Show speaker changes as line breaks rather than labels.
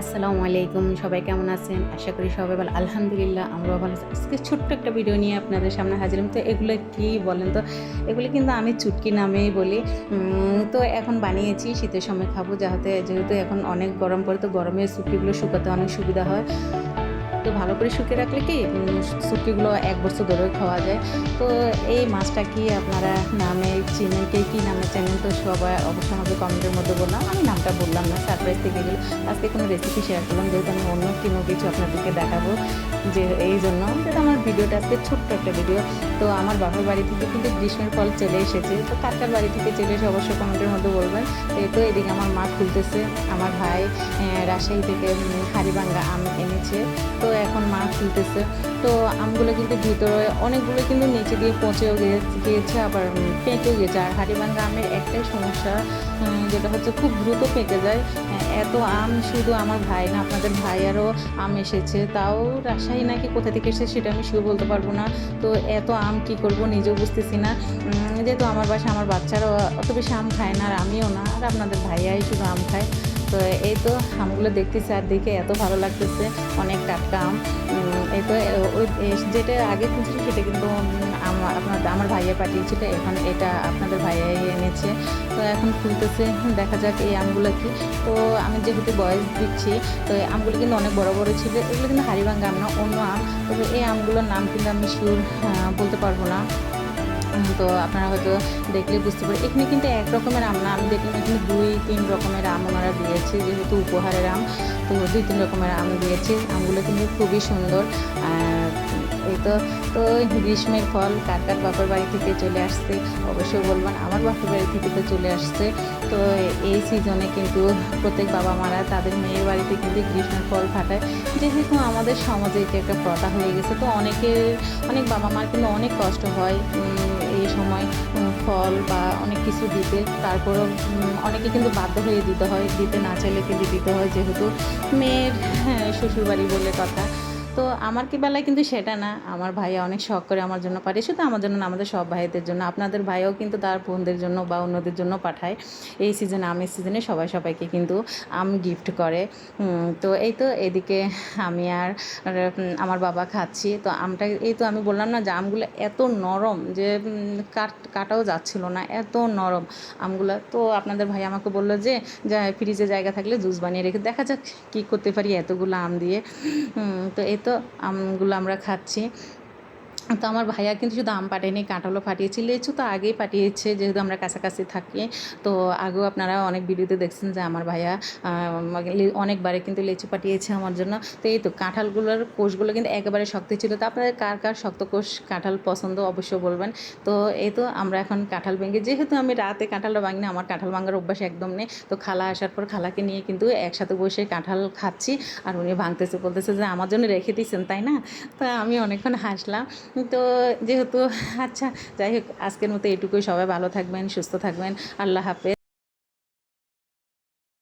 আসসালামু আলাইকুম, সবাই কেমন আছেন? আশা করি সবাই ভালো। আলহামদুলিল্লাহ, আমরাও ভালো আছি। আজকে ছোট্ট একটা ভিডিও নিয়ে আপনাদের সামনে হাজির তো এগুলো কি বলেন তো? এগুলো কিন্তু আমি চুটকি নামেই বলি। তো এখন বানিয়েছি, শীতের সময় খাব, যাতে যেহেতু এখন অনেক গরম পড়ে, তো গরমে চুটকিগুলো শুকাতে অনেক সুবিধা হয়। তো ভালো করে শুকিয়ে রাখলে কি উম, এক বছর ধরে খাওয়া যায়। তো এই মাছটা কি আপনারা নামে চিনেন কে কী নামে চেনেন? তো সবাই অবশ্যই আমাকে কমেন্টের মধ্যে বললাম আমি নামটা বললাম না সারপ্রাইজ থেকে গেলো। আজকে কোনো রেসিপি শেয়ার করলাম যেহেতু আমি অন্য কোনো কিছু আপনাদেরকে দেখাবো যে এই জন্য। যেটা আমার ভিডিওটা আজকে ছোট্ট একটা ভিডিও তো আমার বাবার বাড়ি থেকে কিন্তু গ্রীষ্মের ফল চলে এসেছে। তো কার কার বাড়ি থেকে চলে এসে অবশ্যই কমেন্টের মধ্যে বলবেন। তো এদিকে আমার মা খুলতেছে আমার ভাই রাজশাহী থেকে হাড়িভাঙ্গা আম এনেছে। তো এখন মা খুলতেছে। তো আমগুলো কিন্তু ভিতরে অনেকগুলো কিন্তু নিচে দিয়ে পচেও গিয়ে- গিয়েছে আবার পেকেও গিয়েছে। আর হাড়িভাঙ্গা আমের একটাই সমস্যা যেটা হচ্ছে খুব দ্রুত পেকে যায়। আহ, এত আম শুধু আমার ভাই না আপনাদের ভাইয়ারও আম এসেছে। তাও রাজশাহী নাকি কোথা থেকে এসেছে সেটা আমি শিও বলতে পারব না। তো এত আম কি করব নিজেও বুঝতেছি না। যেহেতু আমার বাসায় আমার বাচ্চারাও অত বেশি আম খায় না আর আমিও না আর আপনাদের ভাইয়াই শুধু আম খায়। তো এই তো আমগুলো দেখতেছি আর দেখে এত ভালো লাগতেছে, অনেক টাটকা আম। এই তো যেটা আগে খুঁজছিল সেটা কিন্তু আপনার, আমার ভাইয়া পাঠিয়েছিল, এখন এটা আপনাদের ভাইয়াই এনেছে। তো এখন খুলতেছে দেখা যাক এই আমগুলো কি। তো আমি যেহেতু বয়স দিচ্ছি, তো এই আমগুলো কিন্তু অনেক বড় বড় ছিল, এগুলো কিন্তু হারিভাঙ্গা আম না, অন্য আম। তবে এই আমগুলোর নাম কিন্তু আমি শিওর বলতে পারব না। তো আপনারা হয়তো দেখলে বুঝতে পারেন এখানে কিন্তু এক রকমের আম না, আমি দেখলাম এখানে দুই, তিন রকমের আম ওনারা দিয়েছে, যেহেতু উপহারের আম, তো দুই, তিন রকমের আম দিয়েছে। আমগুলো কিন্তু খুবই সুন্দর। আর এই তো তো গ্রীষ্মের ফল কার কার বাপের বাড়ি থেকে চলে আসছে অবশ্যই বলবেন আমার বাপের বাড়ি থেকে তো চলে আসছে। তো এই সিজনে কিন্তু প্রত্যেক বাবা মারা তাদের মেয়ের বাড়িতে কিন্তু গ্রীষ্মের ফল ফাটায়। যেহেতু আমাদের সমাজে এটা একটা প্রথা হয়ে গেছে তো অনেকের অনেক বাবা মার কিন্তু অনেক কষ্ট হয় এই সময় ফল বা অনেক কিছু দিতে। তারপরও অনেকে কিন্তু বাধ্য হয়ে দিতে হয় দিতে না চাইলে কিন্তু দিতে হয় যেহেতু মেয়ের হ্যাঁ, শ্বশুরবাড়ি বলে কথা। তো আমার কি বেলায় কিন্তু সেটা না। আমার ভাইয়া অনেক শখ করে আমার জন্য পাঠিয়ে, শুধু আমার জন্য না, আমাদের সব ভাইদের জন্য। আপনাদের ভাইও কিন্তু তার বোনদের জন্য বা অন্যদের জন্য পাঠায়। এই সিজনে আমের সিজনে সবাই সবাইকে কিন্তু আম গিফট করে। তো এই তো এদিকে আমি আর আমার বাবা খাচ্ছি। তো আমটা, এই তো আমি বললাম না যে আমগুলো এত নরম যে কাট, কাটাও যাচ্ছিল না, এত নরম আমগুলো। তো আপনাদের ভাই আমাকে বলল যে, যা ফ্রিজে জায়গা থাকলে জুস বানিয়ে রেখে, দেখা যাক কী করতে পারি এতগুলো আম দিয়ে। তো এই তো আমগুলো আমরা খাচ্ছি। তো আমার ভাইয়া কিন্তু শুধু আম পাঠায়নি কাঁঠালও পাঠিয়েছে লেচু তো আগেই পাঠিয়েছে যেহেতু আমরা কাছাকাছি থাকি। তো আগেও আপনারা অনেক ভিডিওতে দেখছেন যে আমার ভাইয়া অনেকবারে কিন্তু লেচু পাঠিয়েছে আমার জন্য। তো এই তো কাঁঠালগুলোর কোষগুলো কিন্তু একেবারে শক্ত ছিল। তো আপনাদের কার কার শক্ত কোষ কাঁঠাল পছন্দ অবশ্যই বলবেন। তো এই তো আমরা এখন কাঁঠাল ভেঙে, যেহেতু আমি রাতে কাঁঠালটা ভাঙি না আমার কাঁঠাল ভাঙার অভ্যাস একদম নেই। তো খালা আসার পর খালাকে নিয়ে কিন্তু একসাথে বসে কাঁঠাল খাচ্ছি। আর উনি ভাঙতেছে, বলতেছে যে আমার জন্য রেখে দিয়েছেন তাই না? তো আমি অনেকক্ষণ হাসলাম। তো যেহেতু আচ্ছা যাই হোক, আজকের মতো এটুকুই সবাই ভালো থাকবেন, সুস্থ থাকবেন। আল্লাহ হাফেজ।